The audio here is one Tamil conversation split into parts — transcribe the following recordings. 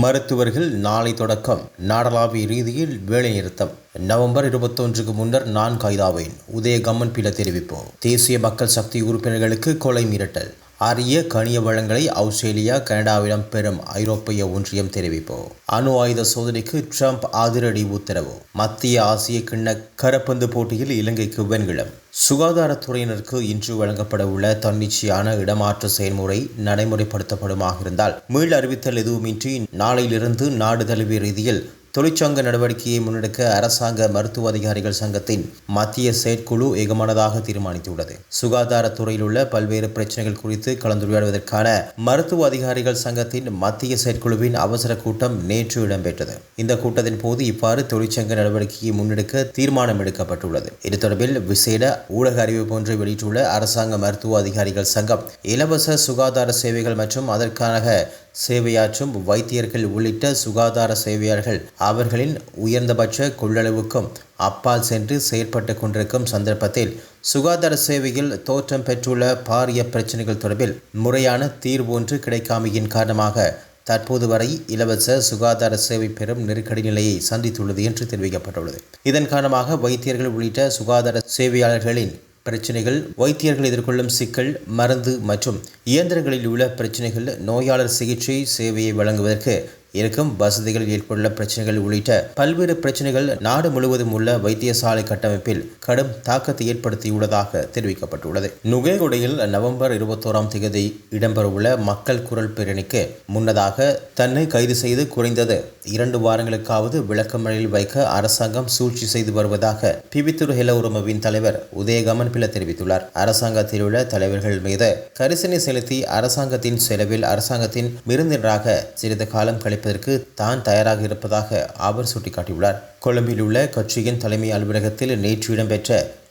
மருத்துவர்கள் நாளை தொடக்கம். நாடளாவிய ரீதியில் வேலைநிறுத்தம். நவம்பர் இருபத்தொன்றுக்கு முன்னர் நான் கைதாவேன். உதய கம்மன் பில தெரிவிப்பு தேசிய மக்கள் சக்தி உறுப்பினர்களுக்கு கொலை மிரட்டல். அரிய கனிய வளங்களை ஆஸ்திரேலியா கனடாவிடம் பெறும் ஐரோப்பிய ஒன்றியம் தெரிவிப்பு. அணு ஆயுத சோதனைக்கு ட்ரம்ப் அதிரடி உத்தரவு. மத்திய ஆசிய கிண்ண கரப்பந்து போட்டியில் இலங்கைக்கு வெண்கலம். சுகாதாரத்துறையினருக்கு இன்று வழங்கப்பட உள்ள தன்னிச்சையான இடமாற்ற செயல்முறை நடைமுறைப்படுத்தப்படுமாக இருந்தால் மீள் அறிவித்தல் எதுவுமின்றி நாளையிலிருந்து நாடு தழுவிய ரீதியில் தொழிற்சங்க நடவடிக்கையை முன்னெடுக்க அரசாங்க மருத்துவ அதிகாரிகள் சங்கத்தின் மத்திய செயற்குழு ஏகமானதாக தீர்மானித்துள்ளது. சுகாதாரத்துறையில் உள்ள பல்வேறு பிரச்சனைகள் குறித்து கலந்துரையாடுவதற்கான மருத்துவ அதிகாரிகள் சங்கத்தின் மத்திய செயற்குழுவின் அவசர கூட்டம் நேற்று இடம்பெற்றது. இந்த கூட்டத்தின் போது இவ்வாறு தொழிற்சங்க நடவடிக்கையை முன்னெடுக்க தீர்மானம் எடுக்கப்பட்டுள்ளது. இது தொடர்பில் விசேட ஊடக அறிவிப்பு ஒன்றை வெளியிட்டுள்ள அரசாங்க மருத்துவ அதிகாரிகள் சங்கம் இலவச சுகாதார சேவைகள் மற்றும் அதற்கான சேவையாற்றும் வைத்தியர்கள் உள்ளிட்ட சுகாதார சேவையாளர்கள் அவர்களின் உயர்ந்தபட்ச கொள்ளளவுக்கும் அப்பால் சென்று செயற்பட்டு கொண்டிருக்கும் சந்தர்ப்பத்தில் சுகாதார சேவையில் தோற்றம் பெற்றுள்ள பாரிய பிரச்சனைகள் தொடர்பில் முறையான தீர்வு ஒன்று கிடைக்காமையின் காரணமாக தற்போது வரை இலவச சுகாதார சேவை பெறும் நெருக்கடி நிலையை சந்தித்துள்ளது என்று தெரிவிக்கப்பட்டுள்ளது. இதன் காரணமாக வைத்தியர்கள் உள்ளிட்ட சுகாதார சேவையாளர்களின் பிரச்சனைகள் வைத்தியர்கள் எதிர்கொள்ளும் சிக்கல் மருந்து மற்றும் இயந்திரங்களில் உள்ள பிரச்சனைகள் நோயாளர் சிகிச்சை சேவையை வழங்குவதற்கு இருக்கும் வசதிகள் ஏற்பட்டுள்ள பிரச்சனைகள் உள்ளிட்ட பல்வேறு பிரச்சனைகள் நாடு முழுவதும் உள்ள வைத்தியசாலை கட்டமைப்பில் கடும் தாக்கத்தை ஏற்படுத்தியுள்ளதாக தெரிவிக்கப்பட்டுள்ளது. நுகேகுடையில் நவம்பர் இருபத்தோராம் தேதி இடம்பெறவுள்ள மக்கள் குரல் பேரணிக்கு முன்னதாக தன்னை கைது செய்து குறைந்தது இரண்டு வாரங்களுக்காவது விளக்கமறையில் வைக்க அரசாங்கம் சூழ்ச்சி செய்து வருவதாக பிபித்துரு ஹெல உரிமவின் தலைவர் உதயகமன் பில தெரிவித்துள்ளார். அரசாங்கத்தில் உள்ள தலைவர்கள் மீது கரிசனை செலுத்தி அரசாங்கத்தின் செலவில் அரசாங்கத்தின் விருந்தினராக சிறிது காலம் கழிப்பதற்கு தான் தயாராக இருப்பதாக அவர் சுட்டிக்காட்டியுள்ளார். கொழும்பில் உள்ள கட்சியின் தலைமை அலுவலகத்தில் நேற்று இடம்பெற்ற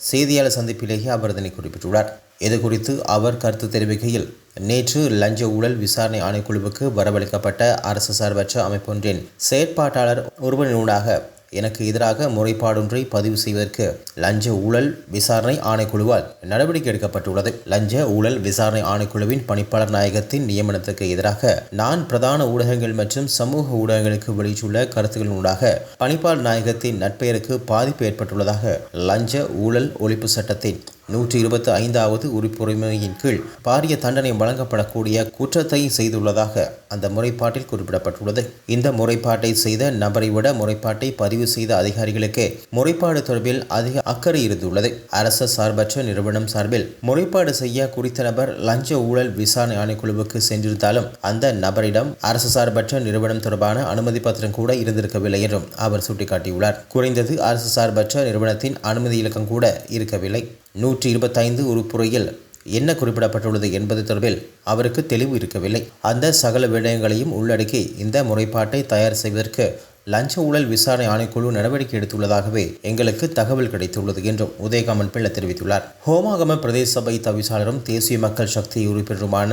செய்தியாளர் சந்திப்பிலேயே அவர் இதனை குறிப்பிட்டுள்ளார். இது குறித்து அவர் கருத்து தெரிவிக்கையில் நேற்று லஞ்ச ஊழல் விசாரணை ஆணைக்குழுவுக்கு வரவழைக்கப்பட்ட அரசு சார்பற்ற அமைப்பொன்றின் செயற்பாட்டாளர் ஒருவரினூடாக எனக்கு எதிராக முறைப்பாடொன்றை பதிவு செய்வதற்கு லஞ்ச ஊழல் விசாரணை ஆணைக்குழுவால் நடவடிக்கை எடுக்கப்பட்டுள்ளது. லஞ்ச ஊழல் விசாரணை ஆணைக்குழுவின் பணிப்பாளர் நாயகத்தின் நியமனத்துக்கு எதிராக நான் பிரதான ஊடகங்கள் மற்றும் சமூக ஊடகங்களுக்கு வெளியிட்டுள்ள கருத்துக்களினூடாக பணிப்பாளர் நாயகத்தின் நட்பெயருக்கு பாதிப்பு ஏற்பட்டுள்ளதாக லஞ்ச ஊழல் ஒழிப்பு சட்டத்தின் நூற்றி இருபத்தி ஐந்தாவது உறுப்புரிமையின் கீழ் பாரிய தண்டனை வழங்கப்படக்கூடிய குற்றத்தை செய்துள்ளதாக அந்த முறைப்பாட்டில் குறிப்பிடப்பட்டுள்ளது. இந்த முறைப்பாட்டை செய்த நபரை விட முறைப்பாட்டை பதிவு செய்த அதிகாரிகளுக்கு முறைப்பாடு தொடர்பில் அதிக அக்கறை இருந்துள்ளது. அரச சார்பற்ற நிறுவனம் சார்பில் முறைப்பாடு செய்ய குறித்த நபர் லஞ்ச ஊழல் விசாரணை ஆணைக்குழுவுக்கு சென்றிருந்தாலும் அந்த நபரிடம் அரசு சார்பற்ற நிறுவனம் தொடர்பான அனுமதி பத்திரம் கூட இருந்திருக்கவில்லை என்றும் அவர் சுட்டிக்காட்டியுள்ளார். குறைந்தது அரசு சார்பற்ற நிறுவனத்தின் அனுமதி இலக்கம் கூட இருக்கவில்லை. நூற்றி இருபத்தைந்து உறுப்புரையில் என்ன குறிப்பிடப்பட்டுள்ளது என்பது தொடர்பில் அவருக்கு தெளிவு இருக்கவில்லை. அந்த சகல விடயங்களையும் உள்ளடக்கி இந்த முறைப்பாட்டை தயார் செய்வதற்கு லஞ்ச ஊழல் விசாரணை ஆணைக்குழு நடவடிக்கை எடுத்துள்ளதாகவே எங்களுக்கு தகவல் கிடைத்துள்ளது என்றும் உதயகாமன் பிள்ளை தெரிவித்துள்ளார். ஹோமாகம பிரதேச சபை தவிசாளரும் தேசிய மக்கள் சக்தி உறுப்பினருமான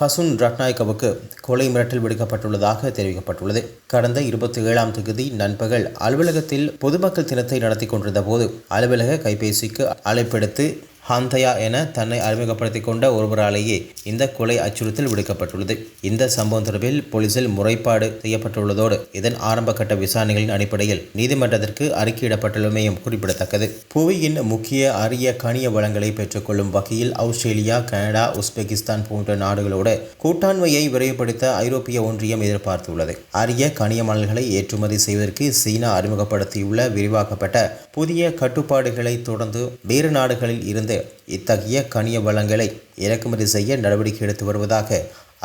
கசுன் ரட்நாயக்கவுக்கு கொலை மிரட்டல் விடுக்கப்பட்டுள்ளதாக தெரிவிக்கப்பட்டுள்ளது. கடந்த இருபத்தி ஏழாம் தேதி நண்பகல் அலுவலகத்தில் பொதுமக்கள் தினத்தை நடத்தி கொண்டிருந்த போது அலுவலக கைபேசிக்கு அழைப்பெடுத்து ஹாந்தயா என தன்னை அறிமுகப்படுத்திக் கொண்ட ஒருவராலேயே இந்த கொலை அச்சுறுத்தல் விடுக்கப்பட்டுள்ளது. இந்த சம்பவம் தொடர்பில் போலீசில் முறைப்பாடு செய்யப்பட்டுள்ளதோடு இதன் ஆரம்ப கட்ட விசாரணைகளின் அடிப்படையில் நீதிமன்றத்திற்கு அறிக்கையிடப்பட்டுள்ளமையும் குறிப்பிடத்தக்கது. புவியின் முக்கிய அரிய கனிய வளங்களை பெற்றுக்கொள்ளும் வகையில் ஆஸ்திரேலியா கனடா உஸ்பெகிஸ்தான் போன்ற நாடுகளோடு கூட்டாண்மையை விரைவுபடுத்த ஐரோப்பிய ஒன்றியம் எதிர்பார்த்துள்ளது. அரிய கனிய மணல்களை ஏற்றுமதி செய்வதற்கு சீனா அறிமுகப்படுத்தியுள்ள விரிவாக்கப்பட்ட புதிய கட்டுப்பாடுகளை தொடர்ந்து வேறு நாடுகளில் இருந்து இத்தகைய கனிய வளங்களை இறக்குமதி செய்ய நடவடிக்கை எடுத்து வருவதாக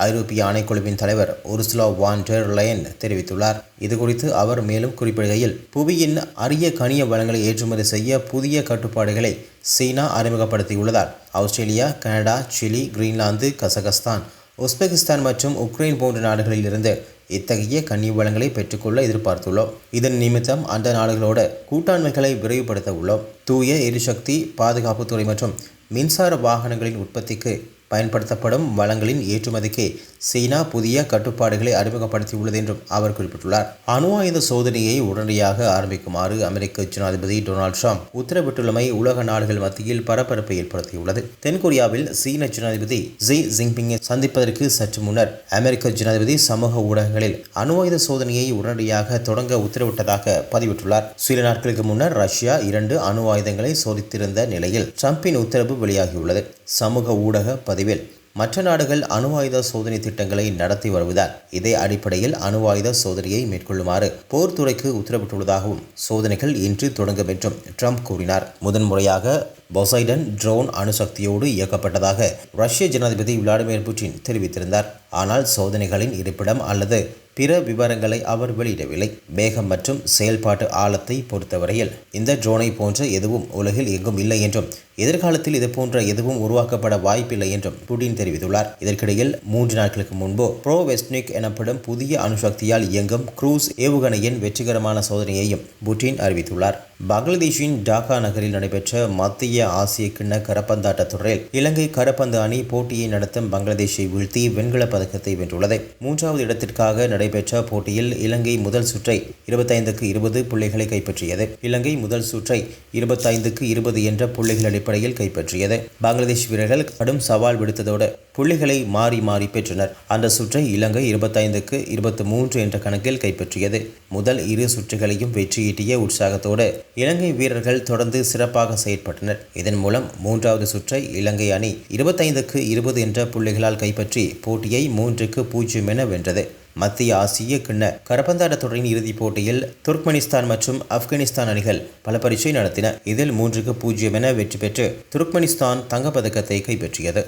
ஐரோப்பிய ஆணைக்குழுவின் தலைவர் உர்சுலா வான் டெர் லயன் தெரிவித்துள்ளார். இதுகுறித்து அவர் மேலும் குறிப்பிடுகையில் புவியின் அரிய கனிய வளங்களை ஏற்றுமதி செய்ய புதிய கட்டுப்பாடுகளை China அறிமுகப்படுத்தியுள்ளதால் Australia Canada Chile Greenland Kazakhstan Uzbekistan மற்றும் உக்ரைன் போன்ற நாடுகளில் இருந்து இத்தகைய கன்னி வளங்களை பெற்றுக்கொள்ள எதிர்பார்த்துள்ளோம். இதன் நிமித்தம் அந்த நாடுகளோட கூட்டாண்மைகளை விரைவுபடுத்த உள்ளோம். தூய எரிசக்தி பாதுகாப்புத்துறை மற்றும் மின்சார வாகனங்களின் உற்பத்திக்கு பயன்படுத்தப்படும் வளங்களின் ஏற்றுமதிக்கு சீனா புதிய கட்டுப்பாடுகளை அறிமுகப்படுத்தியுள்ளது என்றும் அவர் குறிப்பிட்டுள்ளார். அணு ஆயுத சோதனையை உடனடியாக ஆரம்பிக்குமாறு அமெரிக்க ஜனாதிபதி டொனால்ட் ட்ரம்ப் உத்தரவிட்டுள்ளமை உலக நாடுகள் மத்தியில் பரபரப்பை ஏற்படுத்தியுள்ளது. தென்கொரியாவில் சீன ஜனாதிபதி ஜி ஜின்பிங்கை சந்திப்பதற்கு சற்று முன்னர் அமெரிக்க ஜனாதிபதி சமூக ஊடகங்களில் அணு ஆயுத சோதனையை உடனடியாக தொடங்க உத்தரவிட்டதாக பதிவிட்டுள்ளார். சில நாட்களுக்கு முன்னர் ரஷ்யா இரண்டு அணு ஆயுதங்களை சோதித்திருந்த நிலையில் ட்ரம்பின் உத்தரவு வெளியாகியுள்ளது. சமூக ஊடக பதிவில் மற்ற நாடுகள் அணு ஆயுத சோதனை திட்டங்களை நடத்தி வருவதால் இதே அடிப்படையில் அணு ஆயுத சோதனையை மேற்கொள்ளுமாறு போர்த்துறைக்கு உத்தரவிட்டுள்ளதாகவும் சோதனைகள் இன்று தொடங்கும் என்றும் ட்ரம்ப் கூறினார். முதன்முறையாக பொசைடன் ட்ரோன் அணுசக்தியோடு இயக்கப்பட்டதாக ரஷ்ய ஜனாதிபதி விளாடிமிர் புட்டின் தெரிவித்திருந்தார். ஆனால் சோதனைகளின் இருப்பிடம் அல்லது பிற விவரங்களை அவர் வெளியிடவில்லை. வேகம் மற்றும் செயல்பாட்டு ஆழத்தை பொறுத்தவரையில் இந்த ட்ரோனை போன்ற எதுவும் உலகில் எங்கும் இல்லை என்றும் எதிர்காலத்தில் இது போன்ற எதுவும் உருவாக்கப்பட வாய்ப்பில்லை என்றும் புடின் தெரிவித்துள்ளார். இதற்கிடையில் மூன்று நாட்களுக்கு முன்பு ப்ரோ வெஸ்ட்னிக் எனப்படும் புதிய அணுசக்தியால் இயங்கும் குரூஸ் ஏவுகணையின் வெற்றிகரமான சோதனையையும் புட்டின் அறிவித்துள்ளார். பங்களாதேஷின் டாக்கா நகரில் நடைபெற்ற மத்திய ஆசிய கிண்ண கரப்பந்தாட்ட தொடரில் இலங்கை கரப்பந்து அணி போட்டியை நடத்தும் பங்களாதேஷை வீழ்த்தி வெண்கல பதக்கத்தை வென்றுள்ளது. மூன்றாவது இடத்திற்காக நடைபெற்ற போட்டியில் இலங்கை முதல் சுற்றை இருபத்தைந்துக்கு இருபது புள்ளிகளை கைப்பற்றியது. இலங்கை முதல் சுற்றை இருபத்தைந்துக்கு இருபது என்ற புள்ளிகள் அடிப்படையில் கைப்பற்றியது. பங்களாதேஷ் வீரர்கள் கடும் சவால் விடுத்ததோடு புள்ளிகளை மாறி மாறி பெற்றனர். அந்த சுற்றை இலங்கை இருபத்தைந்துக்கு இருபத்தி மூன்று என்ற கணக்கில் கைப்பற்றியது. முதல் இரு சுற்றுகளையும் வெற்றியீட்டிய உற்சாகத்தோடு இலங்கை வீரர்கள் தொடர்ந்து சிறப்பாக செயற்பட்டனர். இதன் மூலம் மூன்றாவது சுற்றை இலங்கை அணி இருபத்தைந்துக்கு இருபது என்ற புள்ளிகளால் கைப்பற்றி போட்டியை மூன்றுக்கு பூஜ்ஜியம் என வென்றது. மத்திய ஆசிய கிண்ண கரப்பந்தாட்ட தொடரின் இறுதிப் போட்டியில் துர்க்மெனிஸ்தான் மற்றும் ஆப்கானிஸ்தான் அணிகள் பல பரீட்சை நடத்தின. இதில் மூன்றுக்கு பூஜ்ஜியம் என வெற்றி பெற்று துர்க்மெனிஸ்தான் தங்கப்பதக்கத்தை கைப்பற்றியது.